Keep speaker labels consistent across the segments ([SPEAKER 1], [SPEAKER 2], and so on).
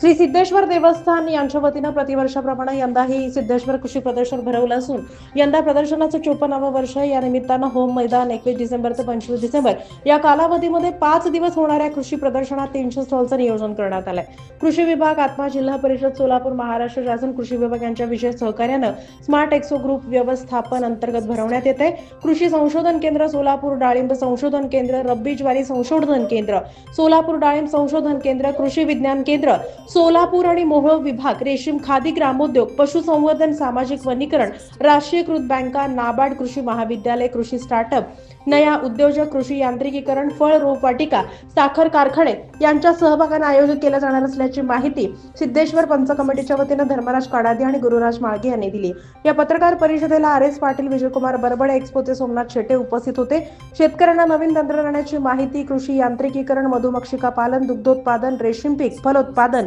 [SPEAKER 1] श्री सिद्धेश्वर देवस्थान यांच्या वतीनं प्रतिवर्षाप्रमाणे यंदाही सिद्धेश्वर कृषी प्रदर्शन भरवलं असून यंदा प्रदर्शनाचं चोपन्नावं वर्ष या निमित्तानं होम मैदान एकवीस डिसेंबर ते पंचवीस डिसेंबर या कालावधीमध्ये पाच दिवस होणाऱ्या कृषी प्रदर्शनात तीनशे स्टॉलचं नियोजन करण्यात आलंय. कृषी विभाग आत्मा जिल्हा परिषद सोलापूर महाराष्ट्र शासन कृषी विभाग यांच्या विशेष सहकार्यानं स्मार्ट एक्सो ग्रुप व्यवस्थापन अंतर्गत भरवण्यात येते. कृषी संशोधन केंद्र सोलापूर डाळिंब संशोधन केंद्र रब्बी ज्वारी संशोधन केंद्र सोलापूर डाळिंब संशोधन केंद्र कृषी विज्ञान केंद्र सोलापूर आणि मोहोळ विभाग रेशीम खादी ग्रामोद्योग पशुसंवर्धन सामाजिक वनीकरण राष्ट्रीयकृत बँका नाबार्ड कृषी महाविद्यालय कृषी स्टार्टअप नया उद्योजक कृषी यांत्रिकीकरण फळ रोपवाटिका साखर कारखाने यांच्या सहभागाने आयोजित केलं जाणार असल्याची माहिती सिद्धेश्वर पंच कमिटीच्या वतीनं धर्मराज काडादी आणि गुरुराज माळगे यांनी दिली. या पत्रकार परिषदेला आर एस पाटील विजयकुमार बरबडे एक्सपोचे सोमनाथ शेटे उपस्थित होते. शेतकऱ्यांना नवीन तंत्रज्ञानाची माहिती कृषी यांत्रिकीकरण मधुमक्षिका पालन दुग्धोत्पादन रेशीम पीक फलोत्पादन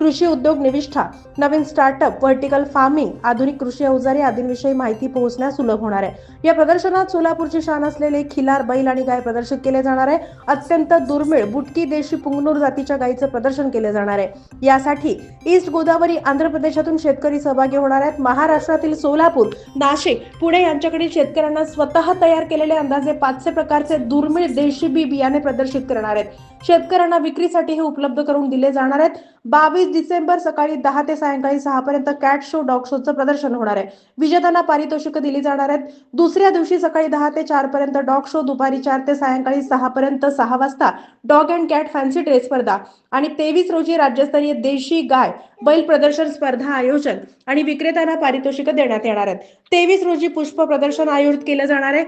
[SPEAKER 1] कृषी उद्योग निविष्ठा नवीन स्टार्टअप व्हर्टिकल फार्मिंग आधुनिक कृषी अवजारे आदींविषयी माहिती पोहोचण्यास सुलभ होणार आहे. या प्रदर्शनात सोलापूरची शान असलेले खिलार बैल आणि गाय प्रदर्शित केले जाणार आहे. अत्यंत दुर्मिळ बुटकी देशी पुंगनूर जातीच्या गायीचं प्रदर्शन केले जाणार आहे. यासाठी ईस्ट गोदावरी आंध्र प्रदेशातून शेतकरी सहभागी होणार आहेत. महाराष्ट्रातील सोलापूर नाशिक पुणे यांच्याकडील शेतकऱ्यांना स्वतः तयार केलेले अंदाजे पाचशे प्रकारचे दुर्मिळ देशी बी बियाणे प्रदर्शित करणार आहेत. शेतकऱ्यांना विक्रीसाठी हे उपलब्ध करून दिले जाणार आहेत. बावीस डिसेंबर सकाळी दहा ते सायंकाळी सहा पर्यंत कॅट शो डॉग शोचं प्रदर्शन होणार आहे. विजेत्यांना पारितोषिक दिली जाणार आहेत. दुसऱ्या दिवशी सकाळी दहा ते चार पर्यंत डॉग शो दुपारी चार ते सायंकाळी सहा पर्यंत सहा वाजता dog and cat fancy dress स्पर्धा आणि तेवीस रोजी राज्यस्तरीय देशी गाय बैल प्रदर्शन स्पर्धा आयोजन आणि विक्रेत्यांना पारितोषिक देण्यात येणार आहेत. तेवीस रोजी पुष्प प्रदर्शन आयोजित केलं जाणार आहे.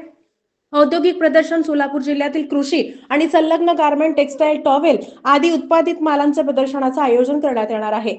[SPEAKER 1] औद्योगिक प्रदर्शन सोलापूर जिल्ह्यातील कृषी आणि संलग्न गारमेंट टेक्सटाईल टॉवेल आदी उत्पादित मालांचं प्रदर्शनाचं आयोजन करण्यात येणार आहे.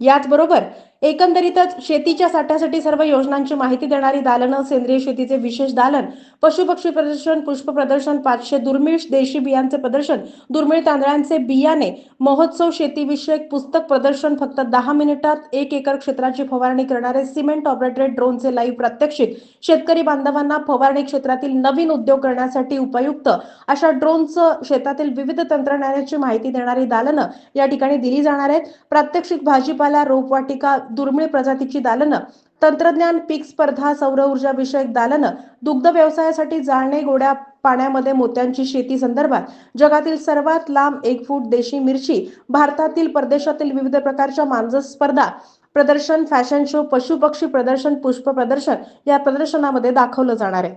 [SPEAKER 1] याचबरोबर एकंदरीतच शेतीच्या साठ्यासाठी सर्व योजनांची माहिती देणारी दालनं सेंद्रिय शेतीचे विशेष दालन पशुपक्षी प्रदर्शन पुष्प प्रदर्शन पाचशे दुर्मिळ देशी बियांचे प्रदर्शन दुर्मिळ तांदळांचे बियाणे महोत्सव शेतीविषयक पुस्तक प्रदर्शन फक्त दहा मिनिटात एक एकर क्षेत्राची फवारणी करणारे सिमेंट ऑपरेटेड ड्रोनचे लाईव्ह प्रात्यक्षिक शेतकरी बांधवांना फवारणी क्षेत्रातील नवीन उद्योग करण्यासाठी उपयुक्त अशा ड्रोनचं शेतातील विविध तंत्रज्ञानाची माहिती देणारी दालनं या ठिकाणी दिली जाणार आहेत. प्रात्यक्षिक भाजीपाला रोपवाटिका दुर्मिळ प्रजातीची दालनं तंत्रज्ञान पीक स्पर्धा सौर ऊर्जा विषयक दालनं दुग्ध व्यवसायासाठी जाळणे गोड्या पाण्यामध्ये मोत्यांची शेती संदर्भात जगातील सर्वात लांब एक फूट देशी मिरची भारतातील परदेशातील विविध प्रकारच्या मांजस स्पर्धा प्रदर्शन फॅशन शो पशुपक्षी प्रदर्शन पुष्प प्रदर्शन या प्रदर्शनामध्ये दाखवलं जाणार आहे.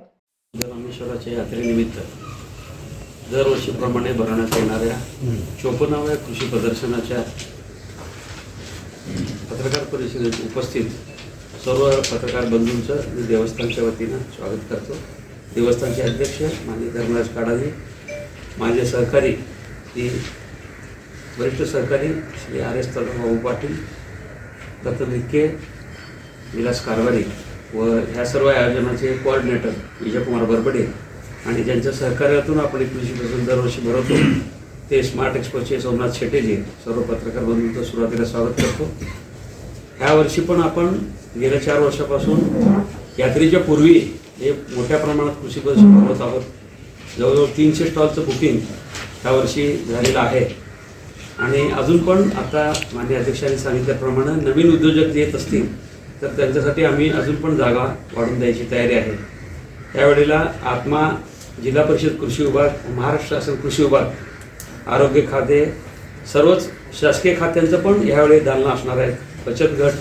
[SPEAKER 2] रामेश्वराच्या यात्रेनिमित्त दरवर्षीप्रमाणे भरवण्यात येणाऱ्या चोपन्नाव्या कृषी प्रदर्शनाच्या पत्रकार परिषदेत उपस्थित सर्व पत्रकार बंधूंचं मी देवस्थानच्या वतीनं स्वागत करतो. देवस्थानचे अध्यक्ष माननीय धर्मराज काडाजी माझे सहकारी ती वरिष्ठ सहकारी श्री आर एस भाऊ पाटील दत्त भिक्के विलास कारवारी व ह्या सर्व आयोजनाचे कोऑर्डिनेटर विजयकुमार बरबडे आणि ज्यांच्या सहकार्यातून आपण ही पासून दरवर्षी भरवतो ते स्मार्ट एक्सपोचे सोमनाथ शेटेजी सर्व पत्रकार बंधूंचं सुरुवातीला स्वागत करतो. ह्या वर्षी पण आपण गेल्या चार वर्षापासून यात्रेच्या पूर्वी हे मोठ्या प्रमाणात कृषी प्रदर्शन भरवत आहोत. जवळजवळ तीनशे स्टॉलचं बुकिंग ह्या वर्षी झालेलं आहे. आणि अजून पण आता मान्य अध्यक्षांनी सांगितल्याप्रमाणे नवीन उद्योजक येत असतील तर त्यांच्यासाठी आम्ही अजून पण जागा वाढून द्यायची तयारी आहे. त्यावेळेला आत्मा जिल्हा परिषद कृषी विभाग महाराष्ट्र शासन कृषी विभाग आरोग्य खाते सर्वच शासकीय खात्यांचं पण ह्यावेळी दालना असणार आहेत. बचत गट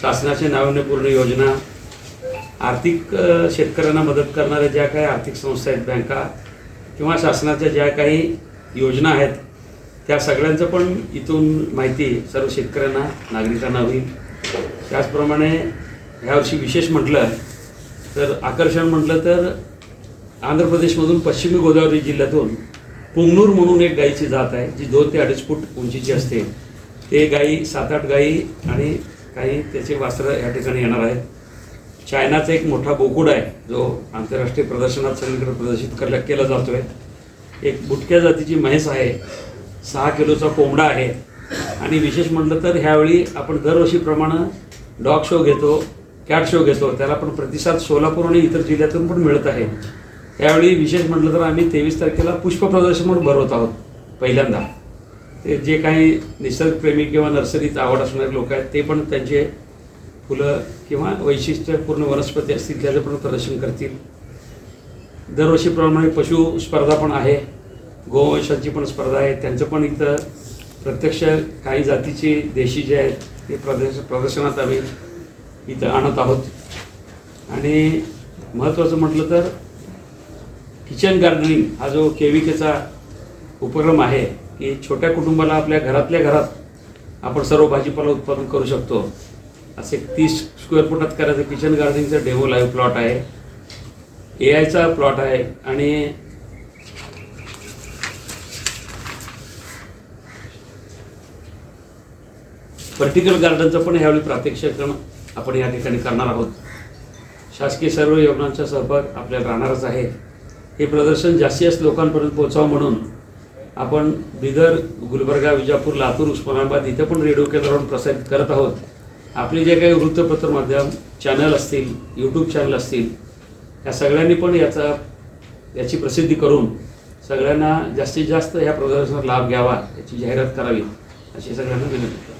[SPEAKER 2] शासनाच्या नाविन्यपूर्ण योजना आर्थिक शेतकऱ्यांना मदत करणाऱ्या ज्या काही आर्थिक संस्था आहेत बँका किंवा शासनाच्या ज्या काही योजना आहेत त्या सगळ्यांचं पण इथून माहिती सर्व शेतकऱ्यांना नागरिकांना होईल. त्याचप्रमाणे ह्यावर्षी विशेष म्हटलं तर आकर्षण म्हटलं तर आंध्र प्रदेशमधून पश्चिमी गोदावरी जिल्ह्यातून पुंगनूर म्हणून एक गायीची जात आहे जी दोन ते अडीच फूट उंचीची असते. ते गाई सात आठ गाई आणि काही त्याचे वास्त्र या ठिकाणी येणार आहेत. चायनाचा एक मोठा बोकुड आहे जो आंतरराष्ट्रीय प्रदर्शनात सगळीकडे प्रदर्शित करल्या केला जातो आहे एक बुटक्या जातीची म्हैस आहे सहा किलोचा कोंबडा आहे. आणि विशेष म्हटलं तर ह्यावेळी आपण दरवर्षीप्रमाणे डॉग शो घेतो कॅट शो घेतो त्याला पण प्रतिसाद सोलापूर आणि इतर जिल्ह्यातून पण मिळत आहे. त्यावेळी विशेष म्हटलं तर आम्ही तेवीस तारखेला पुष्प प्रदर्शन म्हणून भरवत आहोत पहिल्यांदा. ते जे काही निसर्गप्रेमी किंवा नर्सरीत आवड असणारे लोक आहेत ते पण त्यांचे फुलं किंवा वैशिष्ट्यपूर्ण वनस्पती असतील त्याचं पण प्रदर्शन करतील. दरवर्षीप्रमाणे पशु स्पर्धा पण आहे. गोवंशाची पण स्पर्धा आहे. त्यांचं पण इथं प्रत्यक्ष काही जातीची देशी जे आहेत ते प्रदर्श प्रदर्शनात आम्ही इथं आणत आहोत. आणि महत्त्वाचं म्हटलं तर किचन गार्डनिंग हा जो केविकेचा उपक्रम आहे की छोट्या कुटुंबाला आपल्या घरातल्या घरात आपण सर्व भाजीपाला उत्पादन करू शकतो. असे तीस स्क्वेअर फुटात करायचं. किचन गार्डनिंगचं डेव्हो लाईव्ह प्लॉट आहे. ए आयचा प्लॉट आहे. आणि व्हर्टिकल गार्डनचं पण ह्यावेळी प्रात्यक्षिकरण आपण या ठिकाणी करणार आहोत. शासकीय सर्व योजनांचा सहभाग आपल्याला राहणारच आहे. हे प्रदर्शन जास्तीत जास्त लोकांपर्यंत पोहोचावं म्हणून आपण बिदर गुलबर्गा विजापूर लातूर उस्मानाबाद इथं पण रेडिओ केंद्रावरून प्रसारित करत आहोत. आपले जे काही वृत्तपत्र माध्यम चॅनल असतील यूट्यूब चॅनल असतील या सगळ्यांनी पण याचा याची प्रसिद्धी करून सगळ्यांना जास्तीत जास्त या प्रदर्शनात लाभ घ्यावा याची जाहिरात करावी अशी सगळ्यांना विनंती.